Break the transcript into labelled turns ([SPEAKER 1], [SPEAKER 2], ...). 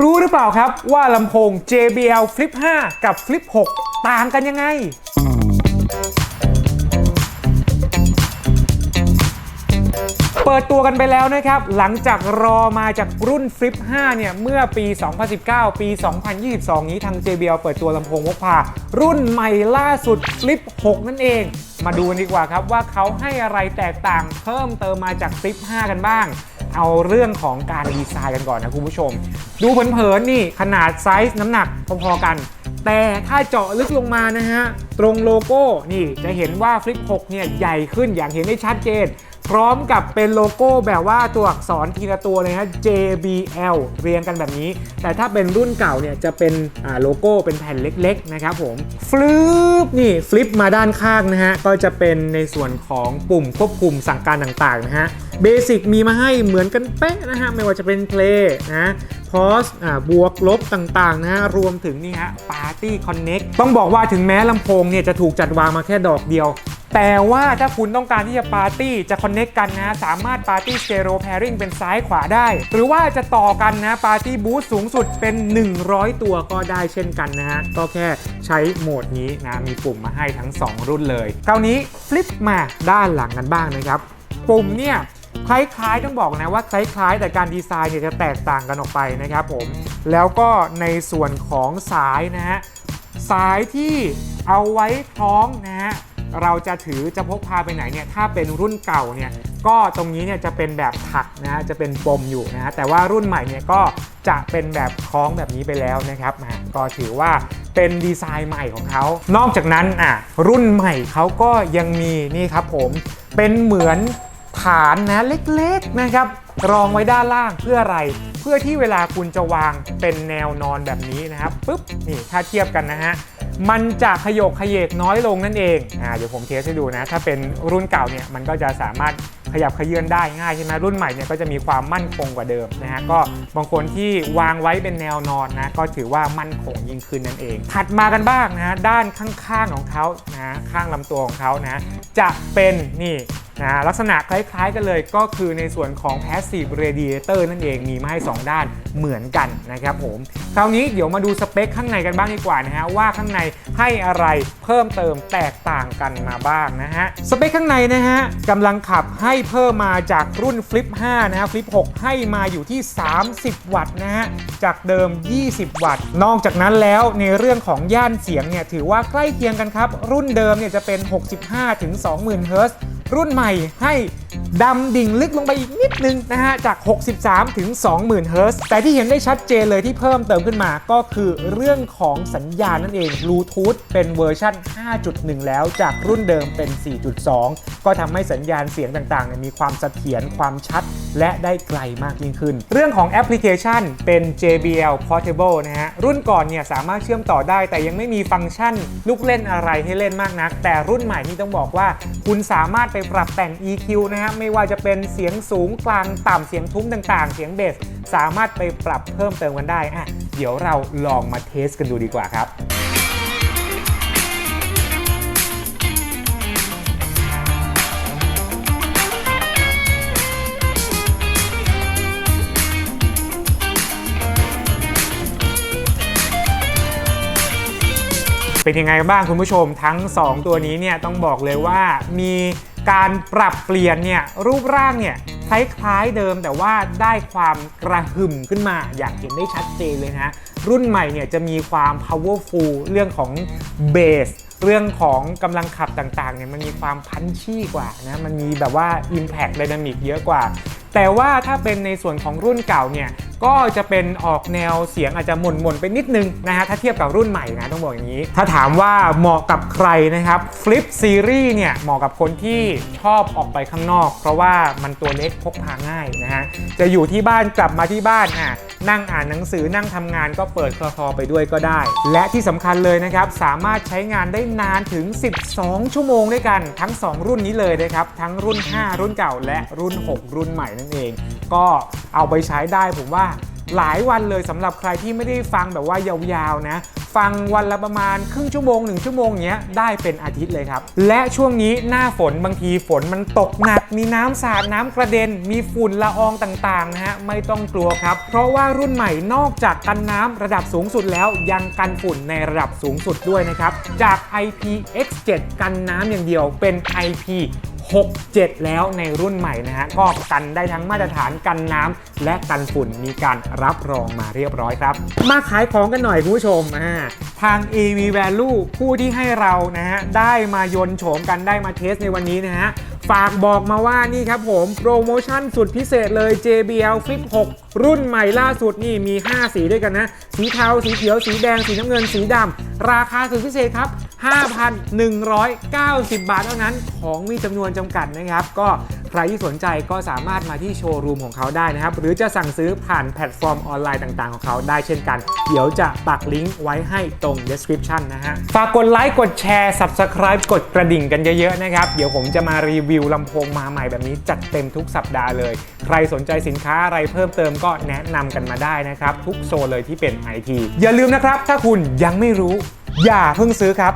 [SPEAKER 1] รู้หรือเปล่าครับว่าลำโพง JBL Flip 5 กับ Flip 6 ต่างกันยังไง เปิดตัวกันไปแล้วนะครับ หลังจากรอมาจากรุ่น Flip 5 เนี่ย เมื่อปี 2019 ปี 2022 นี้ทาง JBL เปิดตัวลำโพงพกพา รุ่นใหม่ล่าสุด Flip 6 นั่นเอง มาดูกันดีกว่าครับว่าเขาให้อะไรแตกต่างเพิ่มเติมมาจาก Flip 5 กันบ้าง เอาเรื่องของการดีไซน์กันก่อนนะคุณผู้ชม ดูเผินๆนี่ขนาดไซส์น้ำหนักพอๆกัน แต่ถ้าเจาะลึกลงมานะฮะ ตรงโลโก้นี่จะเห็นว่า Flip 6เนี่ยใหญ่ขึ้นอย่างเห็นได้ชัดเจน พร้อมกับเป็นโลโก้แบบว่าตัวอักษรทีละตัวเลยฮะ JBL เรียงกันแบบนี้ แต่ถ้าเป็นรุ่นเก่าเนี่ยจะเป็นโลโก้เป็นแผ่นเล็กๆนะครับผมฟลิปนี่ฟลิปมาด้านข้างนะฮะก็จะเป็นในส่วนของปุ่มควบคุมสั่งการต่างๆนะฮะ เบสิกมีมาให้เหมือนกันเป๊ะนะฮะ ไม่ว่าจะเป็นเพลย์นะพอสอ่าบวกลบต่างๆนะฮะรวมถึงนี่ฮะ Party Connect ต้องบอกว่าถึงแม้ลำโพงเนี่ยจะถูกจัดวางมาแค่ดอกเดียว แต่ว่าถ้าคุณต้องการที่จะปาร์ตี้จะคอนเน็กกันนะ สามารถปาร์ตี้สเต r รแพริงเป็นซ้ายขวาได้ หรือว่าจะต่อกันนะปาร์ตี้บูสสูงสุดเป็น 100 ตัวก็ได้เช่นกันนะฮะ ก็แค่ใช้โหมดนี้นะมีปุ่มมาให้ทั้ง 2 รุ่นเลย คราวนี้ฟลิปมาด้านหลังกันบ้างนะครับปุ่มเนี่ย คล้ายๆต้องบอกนะว่าคล้ายๆ แต่การดีไซน์เนี่ยจะแตกต่างกันออกไปนะครับผมแล้วก็ในส่วนของสายนะฮะสายที่เอาไว้คล้องนะฮะเราจะถือจะพกพาไปไหนเนี่ยถ้าเป็นรุ่นเก่าเนี่ยก็ตรงนี้เนี่ยจะเป็นแบบถักนะจะเป็นปมอยู่นะฮะแต่ว่ารุ่นใหม่เนี่ยก็จะเป็นแบบคล้องแบบนี้ไปแล้วนะครับก็ถือว่าเป็นดีไซน์ใหม่ของเขา นอกจากนั้นอะรุ่นใหม่เขาก็ยังมีนี่ครับผมเป็นเหมือน ฐานนะเล็กๆนะครับ รองไว้ด้านล่างเพื่ออะไร เพื่อที่เวลาคุณจะวางเป็นแนวนอนแบบนี้นะครับปุ๊บนี่ถ้าเทียบกันนะฮะมันจะขยกขยเยกน้อยลงนั่นเองอ่าเดี๋ยวผมเทสให้ดูนะ ถ้าเป็นรุ่นเก่าเนี่ยมันก็จะสามารถขยับขยื่นได้ง่ายใช่ไหมรุ่นใหม่เนี่ยก็จะมีความมั่นคงกว่าเดิมนะฮะก็บางคนที่วางไว้เป็นแนวนอนนะก็ถือว่ามั่นคงยิ่งขึ้นนั่นเอง ถัดมากันบ้างนะด้านข้างๆของเขานะฮะข้างลำตัวของเขานะจะเป็นนี่ นะลักษณะคล้ายๆกันเลยก็คือในส่วนของ Passive Radiator นั่นเองมีมาให้ 2 ด้านเหมือนกันนะครับผม คราวนี้เดี๋ยวมาดูสเปคข้างในกันบ้างดีกว่านะฮะ ว่าข้างในให้อะไรเพิ่มเติมแตกต่างกันมาบ้างนะฮะ สเปคข้างในนะฮะกำลังขับให้เพิ่มมาจากรุ่น Flip 5 นะฮะ Flip 6 ให้มาอยู่ที่ 30 วัตต์นะฮะ จากเดิม 20 วัตต์ นอกจากนั้นแล้วในเรื่องของย่านเสียงเนี่ยถือว่าใกล้เคียงกันครับรุ่นเดิมเนี่ยจะเป็น 65-20,000เฮิรตซ์ รุ่นใหม่ให้ ดำดิ่งลึกลงไปอีกนิดนึงนะฮะ จาก 63 ถึง 20,000 เฮิรตซ์แต่ที่เห็นได้ชัดเจนเลยที่เพิ่มเติมขึ้นมาก็คือเรื่องของสัญญาณนั่นเองบลูทูธเป็นเวอร์ชัน5.1 แล้วจากรุ่นเดิมเป็น 4.2 ก็ทำให้สัญญาณเสียงต่างๆ มีความเสถียรความชัด และได้ไกลมากยิ่งขึ้น เรื่องของแอปพลิเคชันเป็น JBL Portable นะฮะ รุ่นก่อนเนี่ยสามารถเชื่อมต่อได้ แต่ยังไม่มีฟังก์ชันลูกเล่นอะไรให้เล่นมากนัก แต่รุ่นใหม่นี่ต้องบอกว่า คุณสามารถไปปรับแต่ง EQ นะฮะไม่ว่าจะเป็นเสียงสูงกลางต่ำเสียงทุ้มต่างๆ เสียงเบส สามารถไปปรับเพิ่มเติมกันได้อะเดี๋ยวเราลองมาเทสกันดูดีกว่าครับเป็นยังไงบ้างคุณผู้ชมทั้ง 2 ตัวนี้เนี่ยต้องบอกเลยว่ามี การปรับเปลี่ยนเนี่ยรูปร่างเนี่ยคล้ายๆเดิมแต่ว่าได้ความกระหึ่มขึ้นมาอย่างเห็นได้ชัดเจนเลยนะรุ่นใหม่เนี่ยจะมีความ powerful เรื่องของเบสเรื่องของกำลังขับต่างๆเนี่ยมันมีความพันชี่กว่านะมันมีแบบว่า Impact Dynamic เยอะกว่า แต่ว่าถ้าเป็นในส่วนของรุ่นเก่าเนี่ย ก็จะเป็นออกแนวเสียงอาจจะหม่นๆไปนิดนึงนะฮะถ้าเทียบกับรุ่นใหม่นะต้องบอกอย่างนี้ ถ้าถามว่าเหมาะกับใครนะครับ Flip Series เนี่ยเหมาะกับคนที่ชอบออกไปข้างนอก เพราะว่ามันตัวเล็กพกพาง่ายนะฮะจะอยู่ที่บ้านกลับมาที่บ้านอะนั่งอ่านหนังสือนั่งทำงานก็เปิดคลอไปด้วยก็ได้ และที่สำคัญเลยนะครับ สามารถใช้งานได้นานถึง 12 ชั่วโมงด้วยกันทั้ง 2 รุ่นนี้เลยนะครับ ทั้งรุ่น 5 รุ่นเก่า และรุ่น 6 รุ่นใหม่นั่นเอง ก็เอาไปใช้ได้ผมว่า หลายวันเลยสำหรับใครที่ไม่ได้ฟังแบบว่ายาวๆนะ ฟังวันละประมาณครึ่งชั่วโมงหนึ่งชั่วโมงเนี้ยได้เป็นอาทิตย์เลยครับ และช่วงนี้หน้าฝนบางทีฝนมันตกหนัก มีน้ำสาดน้ำกระเด็น มีฝุ่นละอองต่างๆนะฮะไม่ต้องกลัวครับ เพราะว่ารุ่นใหม่นอกจากกันน้ำระดับสูงสุดแล้วยังกันฝุ่นในระดับสูงสุดด้วยนะครับจาก IPX7 กันน้ำอย่างเดียวเป็น IP 67 แล้วในรุ่นใหม่นะฮะก็กันได้ทั้งมาตรฐานกันน้ำและกันฝุ่นมีการรับรองมาเรียบร้อยครับ มาขายของกันหน่อยคุณผู้ชมอ่าทาง AV Value ผู้ที่ให้เรานะฮะได้มายนต์โฉมกันได้มาเทสในวันนี้นะฮะ ฝากบอกมาว่านี่ครับผม โปรโมชั่นสุดพิเศษเลย JBL Flip 6 รุ่นใหม่ล่าสุดนี่มี 5 สีด้วยกันนะ สีเทา สีเขียว สีแดง สีน้ำเงิน สีดำ ราคาสุดพิเศษครับ 5,190 บาทเท่านั้น ของมีจำนวนจำกัดนะครับ ก็ ใครที่สนใจก็สามารถมาที่โชว์รูมของเขาได้นะครับ หรือจะสั่งซื้อผ่านแพลตฟอร์มออนไลน์ต่างๆ ของเขาได้เช่นกัน เดี๋ยวจะปักลิงก์ไว้ให้ตรง description นะฮะ ฝากกดไลค์กดแชร์ subscribe กดกระดิ่งกันเยอะๆนะครับ เดี๋ยวผมจะมารีวิวลำโพงมาใหม่แบบนี้จัดเต็มทุกสัปดาห์เลย ใครสนใจสินค้าอะไรเพิ่มเติมก็แนะนำกันมาได้นะครับ ทุกโซนเลยที่เป็น IT อย่าลืมนะครับ ถ้าคุณยังไม่รู้ อย่าเพิ่งซื้อครับ